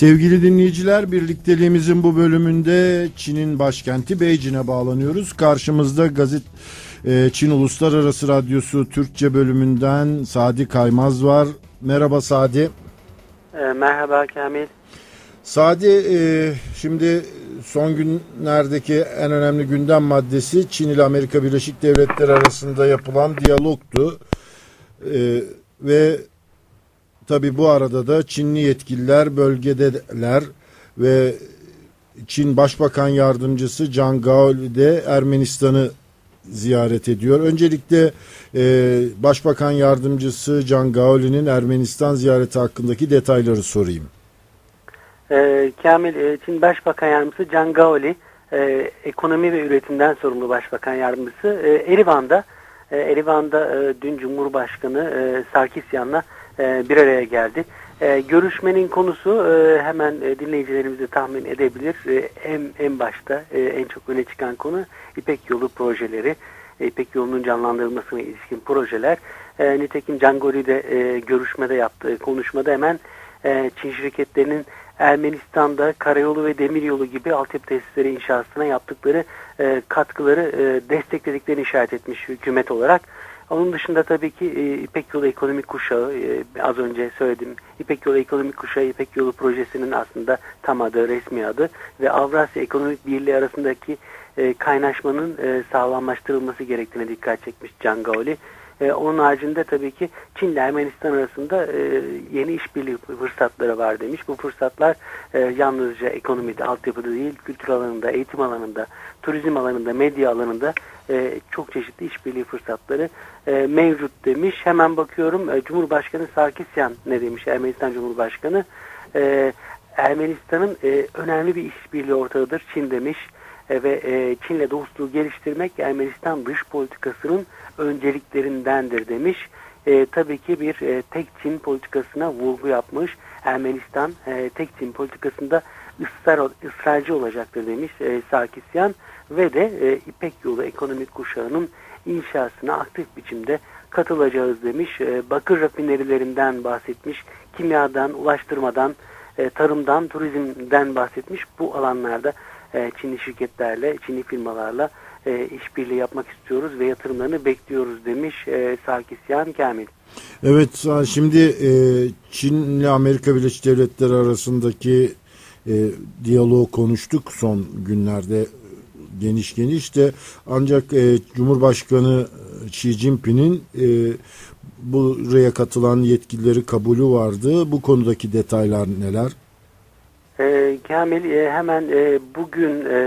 Sevgili dinleyiciler, birlikteliğimizin bu bölümünde Çin'in başkenti Beijing'e bağlanıyoruz. Karşımızda gazet e, Çin Uluslararası Radyosu Türkçe bölümünden Sadi Kaymaz var. Merhaba Sadi. E, merhaba Kamil. Sadi, e, şimdi son günlerdeki en önemli gündem maddesi Çin ile Amerika Birleşik Devletleri arasında yapılan diyalogtu. Ve tabi bu arada da Çinli yetkililer bölgedeler ve Çin Başbakan Yardımcısı Can Gaoli de Ermenistan'ı ziyaret ediyor. Öncelikle e, Başbakan Yardımcısı Can Gaoli'nin Ermenistan ziyareti hakkındaki detayları sorayım. E, Kamil, e, Çin Başbakan Yardımcısı Can Gaoli, e, ekonomi ve üretimden sorumlu Başbakan Yardımcısı e, Erivan'da, e, Erivan'da e, dün Cumhurbaşkanı e, Sarkisyan'la e, bir araya geldi. E, görüşmenin konusu e, hemen e, dinleyicilerimiz de tahmin edebilir. En, en başta en çok öne çıkan konu İpek Yolu projeleri. İpek Yolu'nun canlandırılmasına ilişkin projeler. Nitekim Cangori de görüşmede yaptığı konuşmada hemen e, Çin şirketlerinin Ermenistan'da karayolu ve demiryolu gibi altyapı tesisleri inşasına yaptıkları katkıları desteklediklerini işaret etmiş hükümet olarak. Onun dışında tabii ki e, İpek Yolu Ekonomik Kuşağı, e, az önce söyledim, İpek Yolu Ekonomik Kuşağı, İpek Yolu Projesi'nin aslında tam adı, resmi adı ve Avrasya Ekonomik Birliği arasındaki e, kaynaşmanın e, sağlamlaştırılması gerektiğine dikkat çekmiş Can Gaoli. E, onun haricinde tabii ki Çin ile Ermenistan arasında e, yeni işbirliği fırsatları var demiş. Bu fırsatlar e, yalnızca ekonomide, altyapıda değil, kültür alanında, eğitim alanında, turizm alanında, medya alanında e, çok çeşitli işbirliği fırsatları e, mevcut demiş. Hemen bakıyorum e, Cumhurbaşkanı Sarkisyan ne demiş Ermenistan Cumhurbaşkanı? E, Ermenistan'ın e, önemli bir işbirliği ortağıdır Çin demiş e, ve e, Çin'le dostluğu geliştirmek Ermenistan dış politikasının önceliklerindendir demiş. E, tabii ki bir e, tek Çin politikasına vurgu yapmış. Ermenistan e, tek Çin politikasında ısrar, ısrarcı olacaktır demiş e, Sarkisyan ve de e, İpek Yolu ekonomik kuşağının inşasına aktif biçimde katılacağız demiş. E, bakır rafinerilerinden bahsetmiş, kimyadan, ulaştırmadan, e, tarımdan, turizmden bahsetmiş. Bu alanlarda e, Çinli şirketlerle, Çinli firmalarla e, işbirliği yapmak istiyoruz ve yatırımlarını bekliyoruz demiş Sarkisyan Kamil. Evet şimdi Çin ile Amerika Birleşik Devletleri arasındaki e, diyaloğu konuştuk son günlerde geniş geniş de ancak e, Cumhurbaşkanı Xi Jinping'in e, buraya katılan yetkilileri kabulü vardı. Bu konudaki detaylar neler? E, Kamil e, hemen e, bugün e,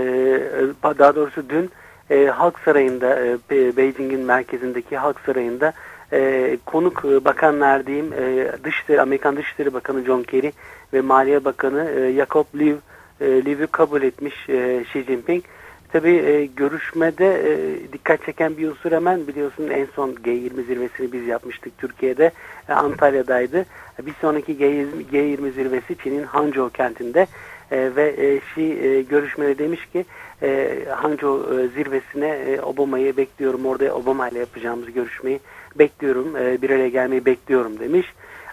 daha doğrusu dün e, Halk Sarayı'nda e, Beijing'in merkezindeki Halk Sarayı'nda e, konuk e, bakanlar diyeyim e, Dışişleri, Amerikan Dışişleri Bakanı John Kerry ve Maliye Bakanı e, Jacob Liu e, Liu'yu kabul etmiş e, Xi Jinping. Tabi e, görüşmede e, dikkat çeken bir unsur hemen biliyorsun en son G20 zirvesini biz yapmıştık Türkiye'de e, Antalya'daydı. Bir sonraki G20, G20 zirvesi Çin'in Hangzhou kentinde e, ve e, Xi e, görüşmede demiş ki e, Hangzhou e, zirvesine e, Obama'yı bekliyorum orada Obama ile yapacağımız görüşmeyi bekliyorum e, bir araya gelmeyi bekliyorum demiş.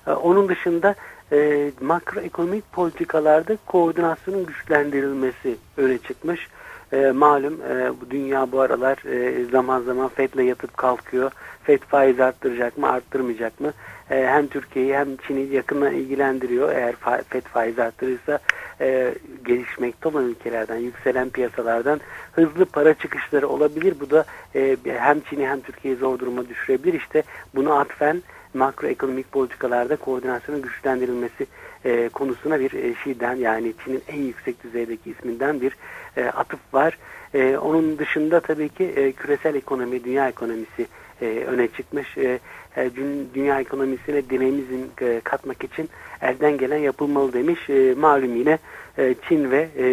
E, onun dışında e, makroekonomik politikalarda koordinasyonun güçlendirilmesi öne çıkmış. E, malum e, bu dünya bu aralar e, zaman zaman FED'le yatıp kalkıyor. FED faiz arttıracak mı arttırmayacak mı? E, hem Türkiye'yi hem Çin'i yakından ilgilendiriyor. Eğer fa FED faiz arttırırsa e, gelişmekte olan ülkelerden, yükselen piyasalardan hızlı para çıkışları olabilir. Bu da e, hem Çin'i hem Türkiye'yi zor duruma düşürebilir. İşte bunu atfen makroekonomik politikalarda koordinasyonun güçlendirilmesi e, konusuna bir e, şeyden yani Çin'in en yüksek düzeydeki isminden bir e, atıf var. E, onun dışında tabii ki e, küresel ekonomi, dünya ekonomisi e, öne çıkmış. E, e, dünya ekonomisine dinamizm e, katmak için elden gelen yapılmalı demiş. E, malum yine e, Çin ve e,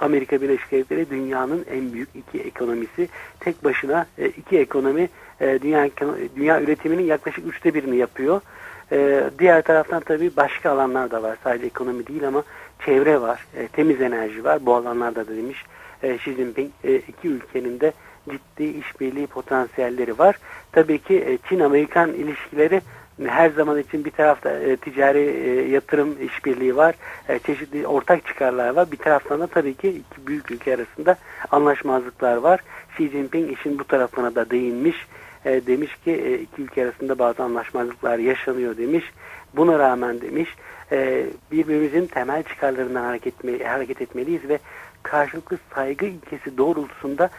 Amerika Birleşik Devletleri dünyanın en büyük iki ekonomisi. Tek başına e, iki ekonomi e, dünya dünya üretiminin yaklaşık üçte birini yapıyor. E, diğer taraftan tabii başka alanlar da var. Sadece ekonomi değil ama çevre var, e, temiz enerji var. Bu alanlarda da demiş e, Xi Jinping e, iki ülkenin de ciddi işbirliği potansiyelleri var. Tabii ki e, Çin-Amerikan ilişkileri her zaman için bir tarafta e, ticari e, yatırım işbirliği var, çeşitli ortak çıkarlar var. Bir taraftan da tabii ki iki büyük ülke arasında anlaşmazlıklar var. Xi Jinping işin bu tarafına da değinmiş. Demiş ki iki ülke arasında bazı anlaşmazlıklar yaşanıyor demiş. Buna rağmen demiş birbirimizin temel çıkarlarından hareket, hareket etmeliyiz ve karşılıklı saygı ilkesi doğrultusunda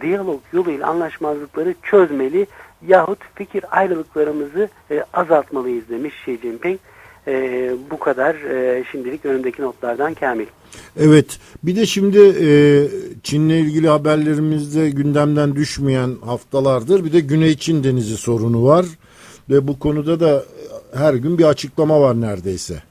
diyalog yoluyla anlaşmazlıkları çözmeli yahut fikir ayrılıklarımızı e, azaltmalıyız demiş Xi Jinping. E, bu kadar e, şimdilik önümdeki notlardan Kamil. Evet. Bir de şimdi e, Çin'le ilgili haberlerimizde gündemden düşmeyen haftalardır. Bir de Güney Çin Denizi sorunu var. Ve bu konuda da her gün bir açıklama var neredeyse.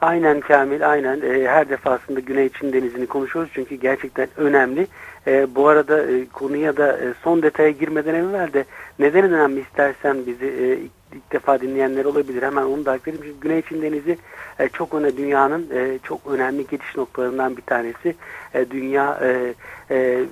Aynen Kamil, aynen. E, her defasında Güney Çin Denizi'ni konuşuyoruz çünkü gerçekten önemli. E, bu arada e, konuya da e, son detaya girmeden evvel de neden önemli istersen bizi e, ilk, ilk defa dinleyenler olabilir. Hemen onu da aktarayım. Çünkü Güney Çin Denizi e, çok önemli dünyanın e, çok önemli geçiş noktalarından bir tanesi. E, dünya e, e,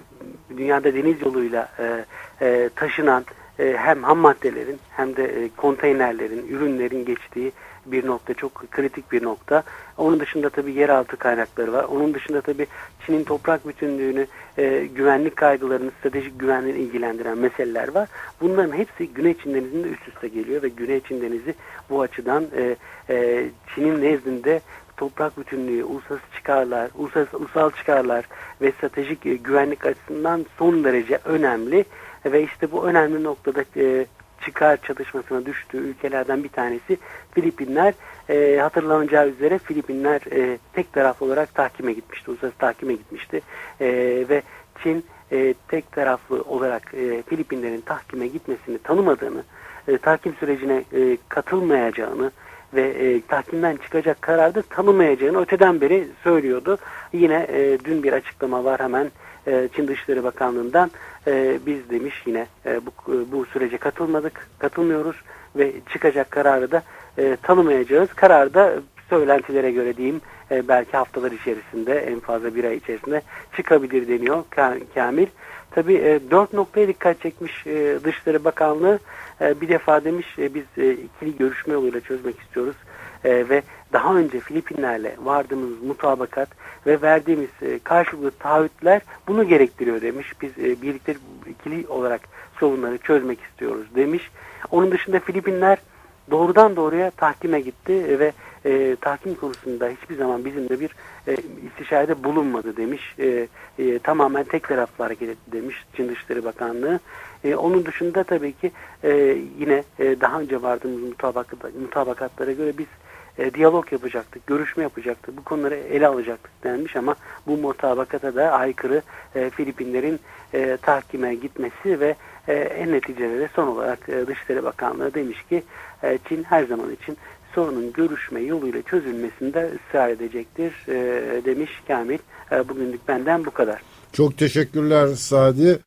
dünyada deniz yoluyla e, e, taşınan e, hem ham maddelerin hem de e, konteynerlerin, ürünlerin geçtiği bir nokta, çok kritik bir nokta. Onun dışında tabii yeraltı kaynakları var. Onun dışında tabii Çin'in toprak bütünlüğünü, e, güvenlik kaygılarını, stratejik güvenliğini ilgilendiren meseleler var. Bunların hepsi Güney Çin Denizi'nde üst üste geliyor ve Güney Çin Denizi bu açıdan e, e, Çin'in nezdinde toprak bütünlüğü, uluslararası çıkarlar, uluslararası ulusal çıkarlar ve stratejik e, güvenlik açısından son derece önemli ve işte bu önemli noktada e, çıkar çatışmasına düştüğü ülkelerden bir tanesi Filipinler. E, hatırlanacağı üzere Filipinler tek taraflı olarak tahkime gitmişti, uluslararası tahkime gitmişti ve Çin tek taraflı olarak Filipinlerin tahkime gitmesini tanımadığını, e, tahkim sürecine katılmayacağını ve e, tahkimden çıkacak kararda tanımayacağını öteden beri söylüyordu. Yine e, dün bir açıklama var hemen e, Çin Dışişleri Bakanlığı'ndan e, biz demiş yine e, bu, bu sürece katılmadık, katılmıyoruz ve çıkacak kararı da e, tanımayacağız. Karar da söylentilere göre diyeyim e, belki haftalar içerisinde en fazla bir ay içerisinde çıkabilir deniyor Ka- Kamil. Tabii e, dört noktaya dikkat çekmiş e, Dışişleri Bakanlığı. E, bir defa demiş e, biz e, ikili görüşme yoluyla çözmek istiyoruz. E, ve daha önce Filipinlerle vardığımız mutabakat ve verdiğimiz e, karşılıklı taahhütler bunu gerektiriyor demiş. Biz e, birlikte ikili olarak sorunları çözmek istiyoruz demiş. Onun dışında Filipinler doğrudan doğruya tahkime gitti ve e, tahkim konusunda hiçbir zaman bizimle bir e, istişarede bulunmadı demiş. E, e, tamamen tek taraflı hareket etti demiş Çin Dışişleri Bakanlığı. E, onun dışında tabii ki e, yine e, daha önce vardığımız mutabakat, mutabakatlara göre biz e, diyalog yapacaktık, görüşme yapacaktık, bu konuları ele alacaktık denmiş ama bu mutabakata da aykırı e, Filipinlerin e, tahkime gitmesi ve e, en neticede de son olarak e, Dışişleri Bakanlığı demiş ki e, Çin her zaman için sorunun görüşme yoluyla çözülmesinde ısrar edecektir e, demiş Kamil. E, bugünlük benden bu kadar. Çok teşekkürler Sadi.